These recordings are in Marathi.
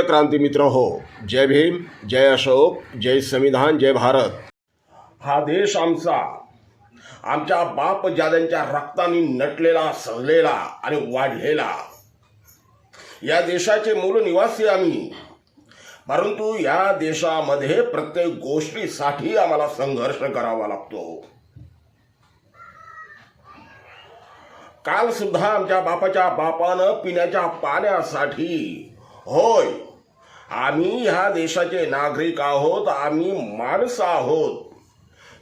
प्रिय क्रांती मित्र हो जय भीम जय अशोक जय संविधान जय भारत. हा देश आमचा आमच्या बाप जाद्यांच्या रक्ताने नटलेला सजलेला आणि वाढलेला. या देशाचे मूल निवासी आम्ही परंतु या देशामध्ये प्रत्येक गोष्टीसाठी आम्हाला संघर्ष करावा लागतो. काल सुद्धा आमच्या बापाच्या बापानं पिण्याच्या पाण्यासाठी होय आम्ही ह्या देशाचे नागरिक आहोत आम्ही माणसं आहोत.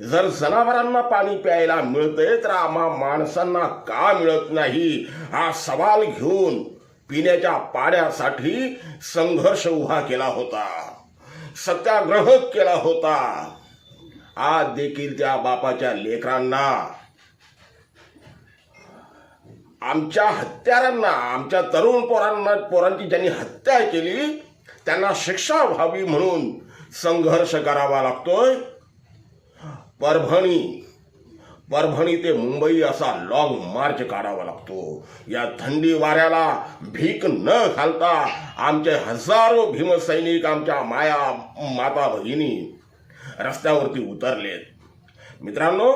जर जनावरांना पाणी प्यायला मिळतंय तर आम्हा माणसांना का मिळत नाही? हा सवाल घेऊन पिण्याच्या पाण्यासाठी संघर्ष उभा केला होता. सत्याग्रह केला होता. आज देखील त्या बापाच्या लेकरांना आमच्या हत्यारांना आमच्या तरुण पोरांना पोरांची ज्यांनी हत्या केली त्यांना शिक्षा व्हावी म्हणून संघर्ष करावा लागतोय. परभणी परभणी ते मुंबई असा लॉंग मार्च काढावा लागतो. या थंडी वाऱ्याला भीक न घालता आमचे हजारो भीमसैनिक आमच्या माया माता भगिनी रस्त्यावरती उतरलेत. मित्रांनो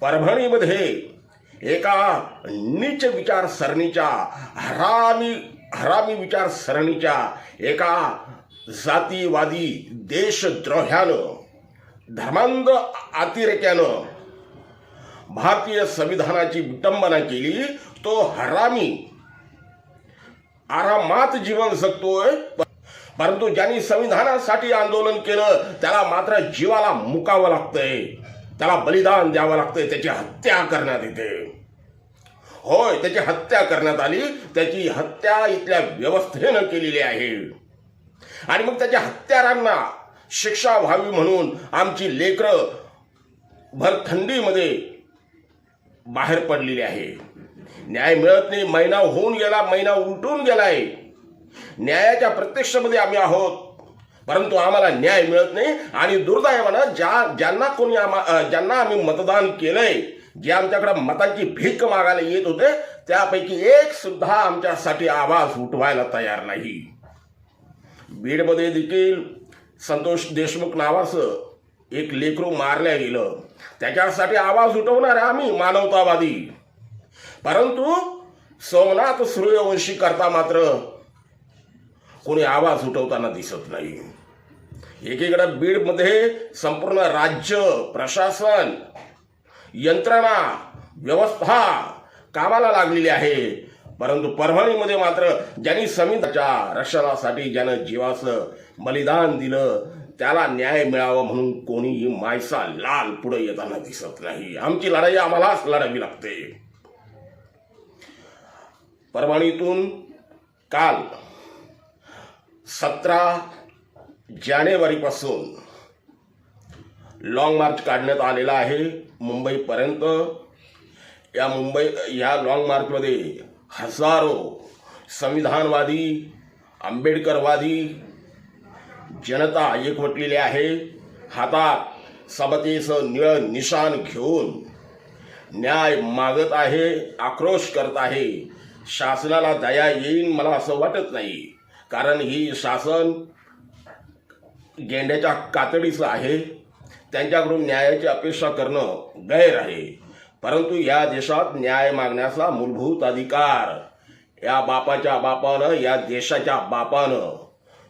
परभणीमध्ये एका नीच विचारसरणीच्या हरामी हरामी विचारसरणीच्या एका जातीवादी देशद्रोह्यानं धर्मांध अतिरेक्यानं भारतीय संविधानाची विटंबना केली तो हरामी. आरामात जीवन जगतोय परंतु ज्यांनी संविधानासाठी आंदोलन केलं त्याला मात्र जीवाला मुकावं लागतंय. त्याला बलिदान द्यावं लागतंय त्याची हत्या करण्यात येते. होय त्याची हत्या करण्यात आली. त्याची हत्या इथल्या व्यवस्थेनं केलेली आहे. आणि मग त्याच्या हत्यारांना शिक्षा व्हावी म्हणून आमची लेकरं भर थंडीमध्ये बाहेर पडलेली आहे. न्याय मिळत नाही महिना होऊन गेला महिना उलटून गेलाय. न्यायाच्या प्रत्यक्षमध्ये आम्ही आहोत. परंतु आम्हाला न्याय मिळत नाही आणि दुर्दैवानं ज्या ज्यांना कोणी आम्हा ज्यांना आम्ही मतदान केलंय जे आमच्याकडे मतांची भीक मागायला येत होते त्यापैकी एक सुद्धा आमच्यासाठी आवाज उठवायला तयार नाही. बीडमध्ये देखील संतोष देशमुख नावाचं एक लेकरू मारल्या गेलं. त्याच्यासाठी आवाज उठवणार आम्ही मानवतावादी. परंतु सोमनाथ सूर्यवंशी करता मात्र कोणी आवाज उठवताना दिसत नाही. एकीकडं बीडमध्ये संपूर्ण राज्य प्रशासन यंत्रणा व्यवस्था कामाला लागलेली आहे. परंतु परभणीमध्ये मात्र ज्यांनी संविधानाच्या रक्षणासाठी ज्यानं जीवाचं बलिदान दिलं त्याला न्याय मिळावा म्हणून कोणीही मायसा लाल पुढे येताना दिसत नाही. आमची लढाई आम्हालाच लढावी लागते. परभणीतून काल सतरा जानेवारीपासून लॉंग मार्च काढण्यात आलेला आहे. मुंबईपर्यंत. या मुंबई या लॉंग मार्चमध्ये हजारो संविधानवादी आंबेडकरवादी जनता एकवटलेली आहे. हातात सबतेचं निळं निशाण घेऊन न्याय मागत आहे आक्रोश करत आहे. शासनाला दया येईन मला असं वाटत नाही. कारण ही शासन गेंड्याच्या कातडीचं आहे. त्यांच्याकडून न्यायाची अपेक्षा करणं गैर आहे. परंतु या देशात न्याय मागण्याचा मूलभूत अधिकार या बापाच्या बापानं या देशाच्या बापानं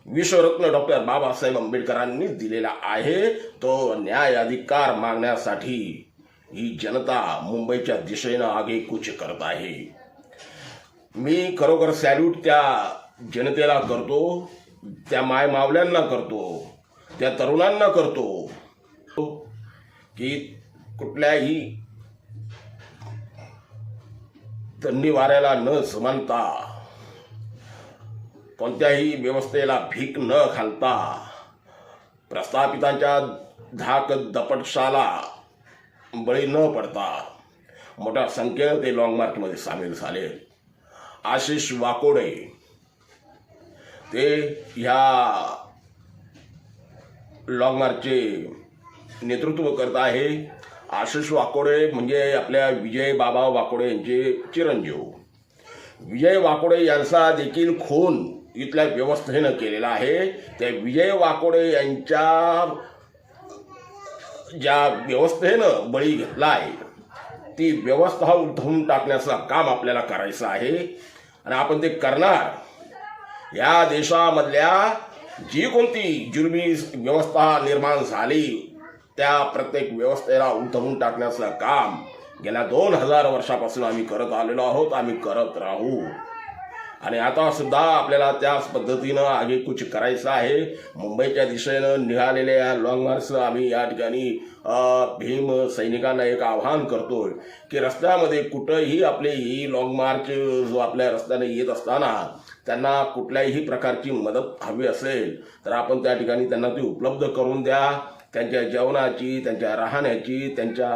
विश्वरत्न डॉक्टर बाबासाहेब आंबेडकरांनी दिलेला आहे. तो न्याय अधिकार मागण्यासाठी ही जनता मुंबईच्या दिशेनं आगे कुच करत आहे. मी खरोखर सॅल्यूट त्या जनतेला करतो त्या माय मावल्यांना करतो. त्या तरुणांना करतो. की कुठल्याही थंडी वाऱ्याला न समानता कोणत्याही व्यवस्थेला भीक न घालता प्रस्थापितांच्या धाक दपटशाला बळी न पडता मोठ्या संख्येनं ते लॉंग मार्चमध्ये सामील झाले. आशिष वाकोडे ते ह्या लॉंग मार्चचे नेतृत्व करत आहे आशिष वाकोडे म्हणजे आपल्या विजय बाबा वाकोडे यांचे चिरंजीव. विजय वाकोडे यांचा देखील खून इथल्या व्यवस्थेनं केलेला आहे. त्या विजय वाकोडे यांच्या ज्या व्यवस्थेनं बळी घेतला आहे ती व्यवस्था उद्धवून टाकण्याचं काम आपल्याला करायचं आहे. आणि आपण ते करणार. या देशामधल्या जी कोणती जुलमी व्यवस्था निर्माण झाली त्या प्रत्येक व्यवस्थेला उलथवून टाकण्याचं काम गेल्या दोन हजार वर्षापासून आम्ही करत आलेलो आहोत आम्ही करत राहू. आणि आता सुद्धा आपल्याला त्याच पद्धतीनं आगेकूच करायचं आहे. मुंबईच्या दिशेनं निघालेल्या लॉंग मार्चचं आम्ही या ठिकाणी भीम सैनिकांना एक आव्हान करतोय की रस्त्यामध्ये कुठंही आपले ही लॉंग मार्च जो आपल्या रस्त्याने येत असताना त्यांना कुठल्याही प्रकारची मदत हवी असेल तर आपण त्या ठिकाणी त्यांना ती उपलब्ध करून द्या. त्यांच्या जेवणाची त्यांच्या राहण्याची त्यांच्या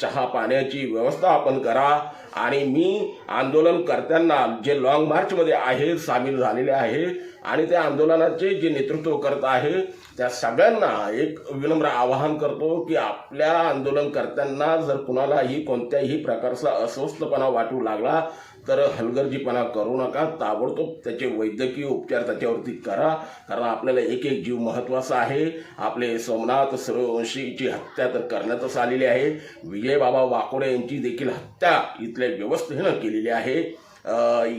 चहा पाण्याची व्यवस्था आपण करा. आणि मी आंदोलनकर्त्यांना जे लॉंग मार्चमध्ये आहे सामील झालेले आहे आणि त्या आंदोलनाचे जे नेतृत्व करत आहे त्या सगळ्यांना एक विनम्र आवाहन करतो की आपल्या आंदोलनकर्त्यांना जर कुणालाही कोणत्याही प्रकारचा अस्वस्थपणा वाटू लागला तर हलगर्जीपणा करू नका ताबडतोब त्याचे वैद्यकीय उपचार त्याच्यावरती करा कारण आपल्याला एक एक जीव महत्त्वाचा आहे. आपले सोमनाथ सूर्यवंशीची हत्या तर करण्यातच आलेली आहे. विजयबाबा वाकोडे यांची देखील हत्या इथल्या व्यवस्थेनं केलेली आहे.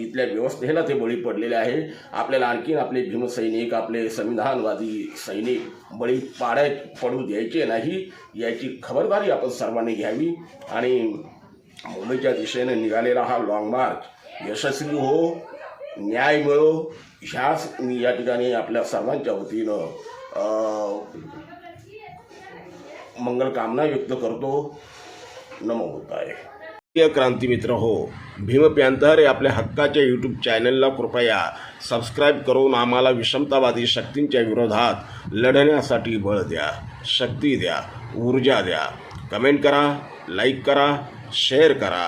इथल्या व्यवस्थेला ते बळी पडलेले आहे. आपल्याला आणखीन आपले भीमसैनिक आपले संविधानवादी सैनिक बळी पाडाय पडू द्यायचे नाही याची खबरदारी आपण सर्वांनी घ्यावी आणि मुंबईच्या दिशेने निघालेला हा लॉंग मार्च यशस्वी हो न्याय मिळो ह्याच मी या ठिकाणी आपल्या सर्वांच्या वतीनं मंगलकामना व्यक्त करतो नमो बुद्धाय क्रांती मित्र हो भीम पॅन्थर हे आपल्या हक्काच्या यूट्यूब चॅनलला कृपया सबस्क्राईब करून आम्हाला विषमतावादी शक्तींच्या विरोधात लढण्यासाठी बळ द्या शक्ती द्या ऊर्जा द्या कमेंट करा लाईक करा. शेअर करा